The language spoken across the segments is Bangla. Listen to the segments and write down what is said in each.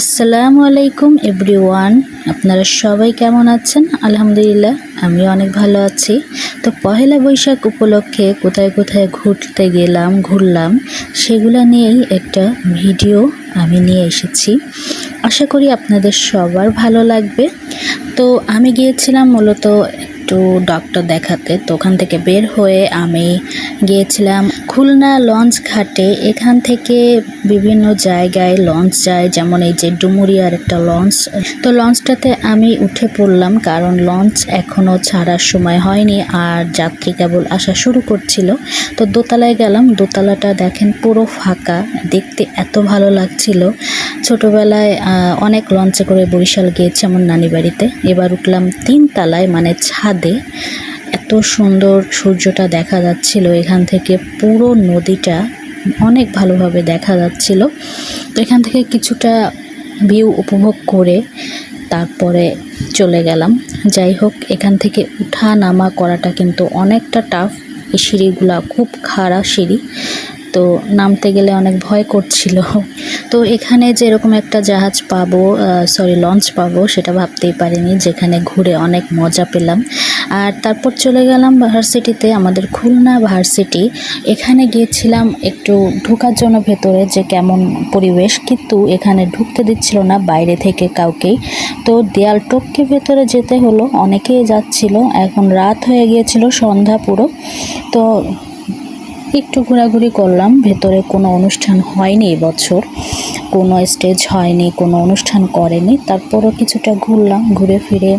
আসসালামু আলাইকুম এভরিওয়ান, আপনারা সবাই কেমন আছেন? আলহামদুলিল্লাহ আমি অনেক ভালো আছি। তো পহেলা বৈশাখ উপলক্ষে কোথায় কোথায় ঘুরতে গেলাম, ঘুরলাম, সেগুলো নিয়েই একটা ভিডিও আমি নিয়ে এসেছি। আশা করি আপনাদের সবার ভালো লাগবে। তো আমি গিয়েছিলাম মূলত একটু ডক্টর দেখাতে, তো ওখান থেকে বের হয়ে আমি গিয়েছিলাম খুলনা লঞ্চ ঘাটে। এখান থেকে বিভিন্ন জায়গায় লঞ্চ যায়, যেমন এই যে ডুমুরিয়ার একটা লঞ্চ। তো লঞ্চটাতে আমি উঠে পড়লাম কারণ লঞ্চ এখনও ছাড়ার সময় হয়নি আর যাত্রী কেবল আসা শুরু করছিল। তো দোতলায় গেলাম, দোতলাটা দেখেন পুরো ফাঁকা, দেখতে এত ভালো লাগছিল। ছোটবেলায় অনেক লঞ্চে করে বরিশাল গিয়েছি আমার নানি বাড়িতে। এবার উঠলাম তিন তালায় মানে ছাদে। এত সুন্দর সূর্যটা দেখা যাচ্ছিল। এখান থেকে পুরো নদীটা অনেক ভালোভাবে দেখা যাচ্ছিল। তো এখান থেকে কিছুটা ভিউ উপভোগ করে তারপরে চলে গেলাম। যাই হোক, এখান থেকে উঠা নামা করাটা কিন্তু অনেকটা টাফ এই সিঁড়িগুলা খুব খাড়া সিঁড়ি। তো নামতে গেলে অনেক ভয় করছিল। তো এখানে যে এরকম একটা জাহাজ পাবো সরি লঞ্চ পাবো, সেটা ভাবতেই পারিনি, যেখানে ঘুরে অনেক মজা পেলাম। আর তারপর চলে গেলাম ভার্সিটিতে, আমাদের খুলনা ভার্সিটি। এখানে গিয়েছিলাম একটু ঢোকার জন্য ভেতরে যে কেমন পরিবেশ, কিন্তু এখানে ঢুকতে দিচ্ছিল না, বাইরে থেকে কাউকেই। তো দেয়াল টপকে ভেতরে যেতে হলো, অনেকেই যাচ্ছিল, এখন রাত হয়ে গিয়েছিল, সন্ধ্যা পুরো। তো একটু ঘোরাঘুরি করলাম ভেতরে কোনো অনুষ্ঠান হয়নি এবছর। কোনো স্টেজ হয়নি কোনো অনুষ্ঠান করেনি। তারপরও কিছুটা ঘুরলাম ঘুরে ফিরে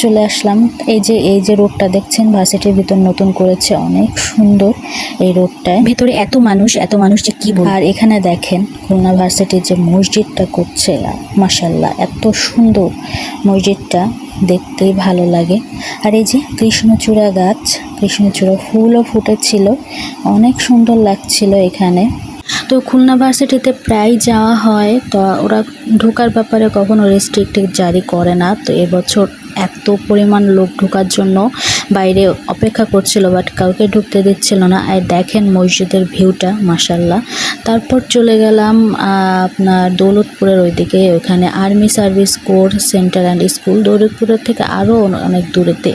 চলে আসলাম। এই যে এই যে রোডটা দেখছেন ভার্সিটির ভিতর নতুন করেছে অনেক সুন্দর এই রোডটায়। ভিতরে এত মানুষ এত মানুষ যে কি আর এখানে দেখেন খুলনা ভার্সিটির যে মসজিদটা করছে মাসাল্লাহ এত সুন্দর মসজিদটা দেখতেই ভালো লাগে। আর এই যে কৃষ্ণচূড়া গাছ কৃষ্ণচূড়া ফুলও ফুটেছিল অনেক সুন্দর লাগছিল এখানে। তো খুলনা ভার্সিটিতে প্রায় যাওয়া হয়, তো ওরা ঢোকার ব্যাপারে কখনো রেস্ট্রিক্টেড জারি করে না। তো এবছর এত পরিমাণ লোক ঢোকার জন্য বাইরে অপেক্ষা করছিল বাট কাউকে ঢুকতে দিচ্ছিল না। আর দেখেন মসজিদের ভিউটা মাসাল্লাহ তারপর চলে গেলাম আপনার দৌলতপুরের ওইদিকে। ওখানে army service corps centre and school. দৌলতপুরের থেকে আরও অনেক দূরেতে,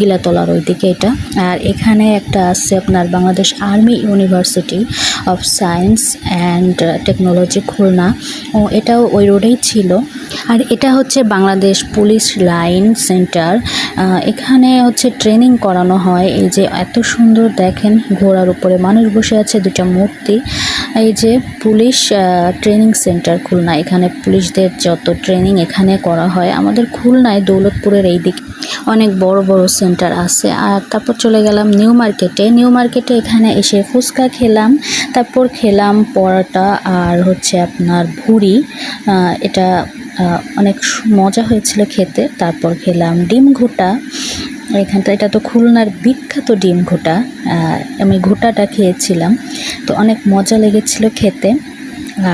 গিলাতলার ওইদিকে এটা। আর এখানে একটা আছে আপনার Bangladesh army university of science and technology Khulna. ও এটাও ওই রোডেই ছিল। আর এটা হচ্ছে বাংলাদেশ পুলিশ লাইন সেন্টার। এখানে হচ্ছে ট্রেনিং করানো হয়। এই যে এত সুন্দর দেখেন, ঘোড়ার উপরে মানুষ বসে আছে, দুটা মূর্তি। এই যে পুলিশ ট্রেনিং সেন্টার খুলনা। এখানে পুলিশদের যত ট্রেনিং এখানে করা হয়। আমাদের খুলনায় দৌলতপুরের এই দিকে অনেক বড় বড় সেন্টার আছে। আর তারপর চলে গেলাম নিউ মার্কেটে। নিউ মার্কেটে এখানে এসে ফুচকা খেলাম। তারপর খেলাম পরোটা আর হচ্ছে আপনার ভুড়ি। এটা অনেক মজা হয়েছিল খেতে। তারপর খেলাম ডিম ঘোটা। এখানটা, এটা তো খুলনার বিখ্যাত ডিম ঘোটা। আমি ঘোটাটা খেয়েছিলাম। তো অনেক মজা লেগেছিল খেতে।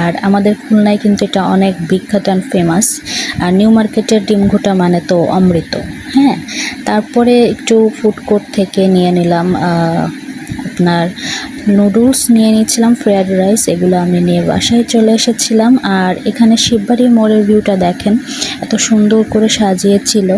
আর আমাদের খুলনায় কিন্তু এটা অনেক বিখ্যাত অ্যান্ড ফেমাস আর নিউ মার্কেটের ডিম ঘোটা মানে তো অমৃত। হ্যাঁ তারপরে একটু ফুড কোর্ট থেকে নিয়ে নিলাম আপনার নুডলস নিয়ে নিয়েছিলাম ফ্রায়েড রাইস এগুলো আমি নিয়ে বাসায় চলে এসেছিলাম। আর এখানে শিববাড়ি মোড়ের ভিউটা দেখেন, এত সুন্দর করে সাজিয়েছিল।